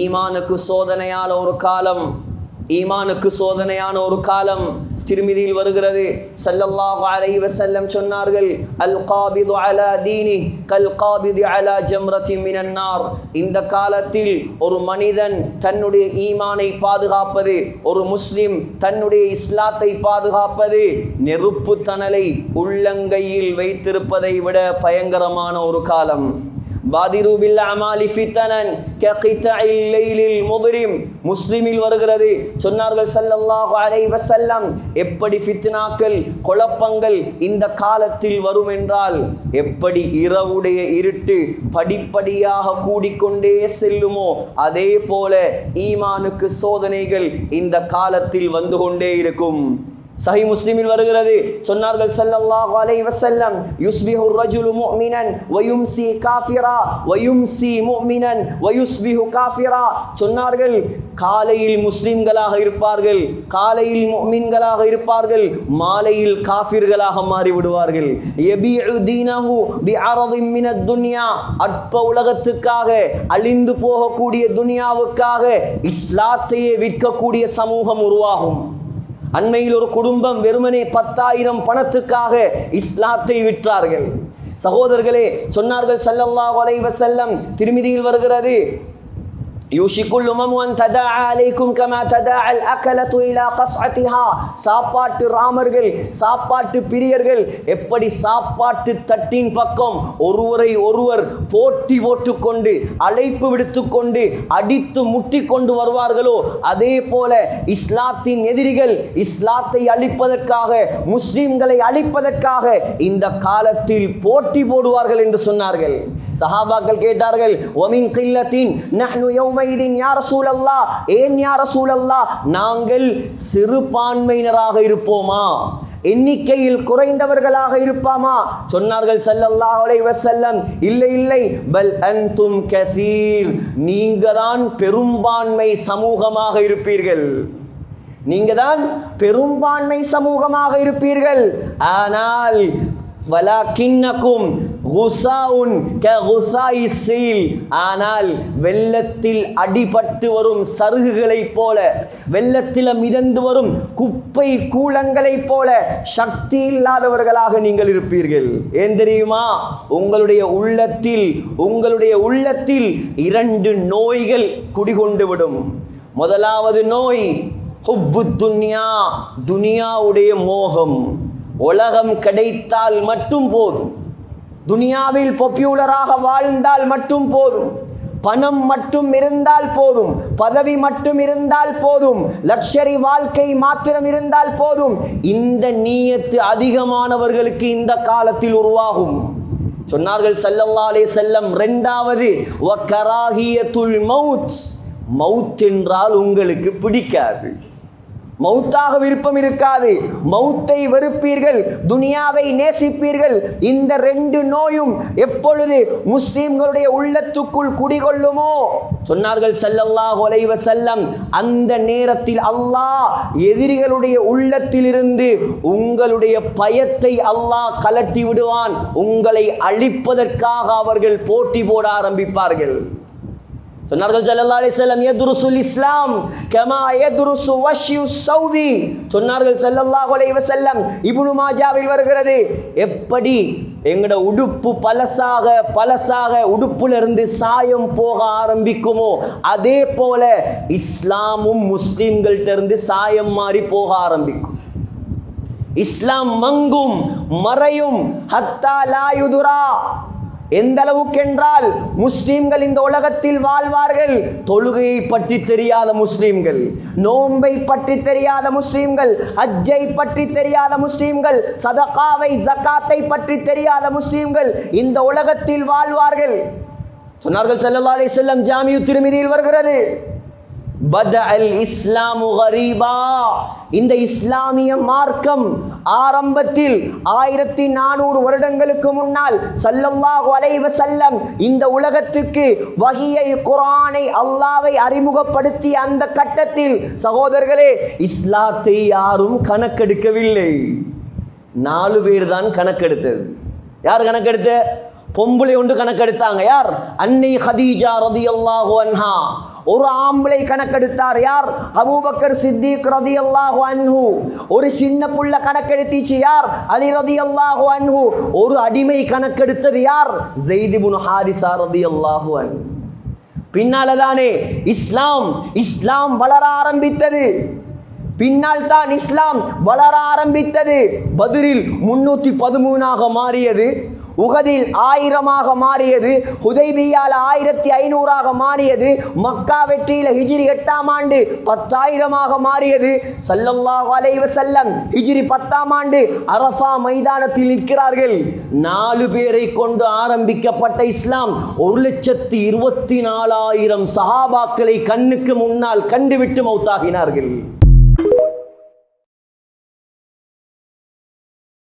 ஈமானுக்கு சோதனையான ஒரு காலம். ஈமானுக்கு சோதனையான ஒரு காலம். திருமிதியில் வருகிறது. சல்லல்லாஹு அலைஹி வஸல்லம் சொன்னார்கள் அல் காபிது அலா தீனி கல் காபிது அலா ஜம்ரதி மினன் நார். இந்த காலத்தில் ஒரு மனிதன் தன்னுடைய ஈமானை பாதுகாப்பது ஒரு முஸ்லிம் தன்னுடைய இஸ்லாத்தை பாதுகாப்பது நெருப்பு தணலை உள்ளங்கையில் வைத்திருப்பதை விட பயங்கரமான ஒரு காலம். பாதிரு பில் அமாலி ஃபித்தனன் ககிதஇல் லைலில் முத்ரிம் முஸ்லிமில் வருகிறது. சொன்னார்கள் ஸல்லல்லாஹு அலைஹி வஸல்லம் எப்படி ஃபித்னாக்கள் குழப்பங்கள் இந்த காலத்தில் வரும் என்றால் எப்படி இரவுடைய இருட்டு படிப்படியாக கூடிக்கொண்டே செல்லுமோ அதே போல ஈமானுக்கு சோதனைகள் இந்த காலத்தில் வந்து கொண்டே இருக்கும். சஹி முஸ்லிமில் வருகிறது. சொன்னார்கள் சல்லல்லாஹு அலைஹி வஸல்லம் யுஸ்பிஹு ரஜுலு முஃமினன் வயும்சி காஃபிரா வயும்சி முஃமினன் வயுஸ்பிஹு காஃபிரா. சொன்னார்கள் காலையில் முஸ்லிம்களாக இருப்பார்கள் காலையில் முஃமின்களாக இருப்பார்கள் மாலையில் காஃபிர்களாக மாறி விடுவார்கள் யபீஉ தீனஹு பிஅரதின் மினத் துன்யா அற்ப உலகத்துக்காக அழிந்து போகக்கூடிய துனியாவுக்காக இஸ்லாத்தையே விற்கக்கூடிய சமூகம் உருவாகும். அண்மையில் ஒரு குடும்பம் வெறுமனே பத்தாயிரம் பணத்துக்காக இஸ்லாத்தை விற்றார்கள். சகோதரர்களே சொன்னார்கள் ஸல்லல்லாஹு அலைஹி செல்லம் திருமிதியில் வருகிறது. யூஷிக்குல் உமமுன் ததா அலைக்கும் கமா ததா அல் அகலத்து இலா கஸ்அத்திஹா. சாப்பாட்டு ராமர்கள் சாப்பாட்டு பிரியர்கள் எப்படி சாப்பாட்டு தட்டின் பக்கம் ஒருவரை ஒருவர் போட்டி போட்டுக்கொண்டு அழைப்பு விடுத்துக்கொண்டு அடித்து முட்டி கொண்டு வருவார்களோ அதே போல இஸ்லாத்தின் எதிரிகள் இஸ்லாத்தை அழிப்பதற்காக முஸ்லீம்களை அழிப்பதற்காக இந்த காலத்தில் போட்டி போடுவார்கள் என்று சொன்னார்கள். சஹாபாக்கள் கேட்டார்கள் ஒமின் கில்லத்தின் நஹ்னு யௌமைதின் யார் சூழல்லா ஏன் யா சூழல்லா நாங்கள் சிறுபான்மையினராக இருப்போமா? எண்ணிக்கையில் குறைந்தவர்களாக இருப்பாமா? சொன்னார்கள் செல்லல்லா அலைஹி வஸல்லம். இல்லை இல்லை. பல் அன்தும் கசீர். நீங்க தான் பெரும்பான்மை சமூகமாக இருப்பீர்கள். நீங்க தான் பெரும்பான்மை சமூகமாக இருப்பீர்கள். ஆனால் வலாக்கின்னக்கும் குசாவுன் க குசாய் சீல். ஆனால் வெள்ளத்தில் அடிபட்டு வரும் சருகுகளைப் போல வெள்ளத்தில் மிதந்து வரும் குப்பை கூலங்களைப் போல சக்தி இல்லாதவர்களாக நீங்கள் இருப்பீர்கள். ஏன் தெரியுமா? உங்களுடைய உள்ளத்தில் உங்களுடைய உள்ளத்தில் இரண்டு நோய்கள் குடிகொண்டு விடும். முதலாவது நோய் ஹுப்பு துன்யா துனியாவுடைய மோகம். உலகம் கிடைத்தால் மட்டும் போதும். துனியாவில் பொப்யூலராக வாழ்ந்தால் மட்டும் போதும். பணம் மட்டும் இருந்தால் போதும். பதவி மட்டும் இருந்தால் போதும். லக்ஷரி வாழ்க்கை மாத்திரம் இருந்தால் போதும். இந்த நீயத்து அதிகமானவர்களுக்கு இந்த காலத்தில் உருவாகும். சொன்னார்கள் செல்லவாலே செல்லம் ரெண்டாவது மவுத். மவுத் என்றால் உங்களுக்கு பிடிக்காது. மௌத்தாக விருப்பம் இருக்காது. மௌத்தை வெறுப்பீர்கள் துனியாவை நேசிப்பீர்கள். இந்த ரெண்டு நோயும் எப்பொழுது முஸ்லிம்களுடைய உள்ளத்துக்குள் குடிகொள்ளுமோ? சொன்னார்கள் ஸல்லல்லாஹு ஒலைவ செல்லம் அந்த நேரத்தில் அல்லாஹ் எதிரிகளுடைய உள்ளத்திலிருந்து உங்களுடைய பயத்தை அல்லாஹ் கலட்டி விடுவான். உங்களை அழிப்பதற்காக அவர்கள் போட்டி போட ஆரம்பிப்பார்கள். சொன்னார்கள் ஸல்லல்லாஹு அலைஹி வஸல்லம் இஸ்லாம் கமா யதுருசு வஷ்யு சௌபி சொன்னார்கள் மாஜாவில் வருகிறது எப்படி எங்கட உடுப்பு பலசாக பலசாக உடுப்புல இருந்து சாயம் போக ஆரம்பிக்குமோ அதே போல இஸ்லாமும் முஸ்லீம்கள்ட்ட இருந்து சாயம் மாறி போக ஆரம்பிக்கும் இஸ்லாம் மங்கும் மறையும் ஹத்தா லாயுதுரா எந்த அளவுக்கென்றால் முஸ்லீம்கள் இந்த உலகத்தில் வாழ்வார்கள்? தொழுகையை பற்றி தெரியாத முஸ்லீம்கள் நோன்பை பற்றி தெரியாத முஸ்லீம்கள் அஜ்ஜை பற்றி தெரியாத முஸ்லீம்கள் சதகாவை ஜகாத்தை பற்றி தெரியாத முஸ்லீம்கள் இந்த உலகத்தில் வாழ்வார்கள். சொன்னார்கள் ஸல்லல்லாஹு அலைஹி ஜாமியு திருமதியில் வருகிறது பத அல் இஸ்லாமு கரீபா இந்த இஸ்லாமிய மார்க்கம் ஆரம்பத்தில் ஆயிரத்தி நானூறு வருடங்களுக்கு முன்னால் சல்லல்லாஹு வலைவ செல்லம் இந்த உலகத்துக்கு வகியை குரானை அல்லாவை அறிமுகப்படுத்திய அந்த கட்டத்தில் சகோதரர்களே இஸ்லாத்தை யாரும் கணக்கெடுக்கவில்லை. நாலு பேர் தான் கணக்கெடுத்தது. யார் கணக்கெடுத்த பொம்பளை ஒன்று கணக்கெடுத்தாங்க. யார்? அன்னை ஹதீஜா ரதியல்லாஹு அன்ஹா. ஒரு ஆம்பளை கணக்கெடுத்தார். யார்? அபூபக்கர் சித்திக் ரதியல்லாஹு அன்ஹு. ஒரு சின்ன புள்ள கணக்கெடுத்திச்சு. யார்? அலி ரதி அல்லாஹு அன்ஹு. ஒரு அடிமை கணக்கெடுத்தது யார்? ஜெய்திபுன் ஹாரிசா ரதி அல்லாஹு அன்ஹு. பின்னால தானே இஸ்லாம். இஸ்லாம் வளர ஆரம்பித்தது. பின்னால் தான் இஸ்லாம் வளர ஆரம்பித்தது. பதிரில் முன்னூத்தி பதிமூணாக மாறியது. உகதில் ஆயிரமாக மாறியது ஹுதைபியால் ஆயிரத்தி ஐநூறாக மாறியது மக்கா வெற்றியில் ஹிஜிரி எட்டாம் ஆண்டு பத்தாயிரமாக மாறியது. சல்லல்லாஹ் அலைவ செல்லம் ஹிஜிரி பத்தாம் ஆண்டு அரசா மைதானத்தில் நிற்கிறார்கள். நாலு பேரை கொண்டு ஆரம்பிக்கப்பட்ட இஸ்லாம் ஒரு லட்சத்தி இருபத்தி நாலாயிரம் சஹாபாக்களை கண்ணுக்கு முன்னால் கண்டுவிட்டு மௌத்தாகினார்கள்.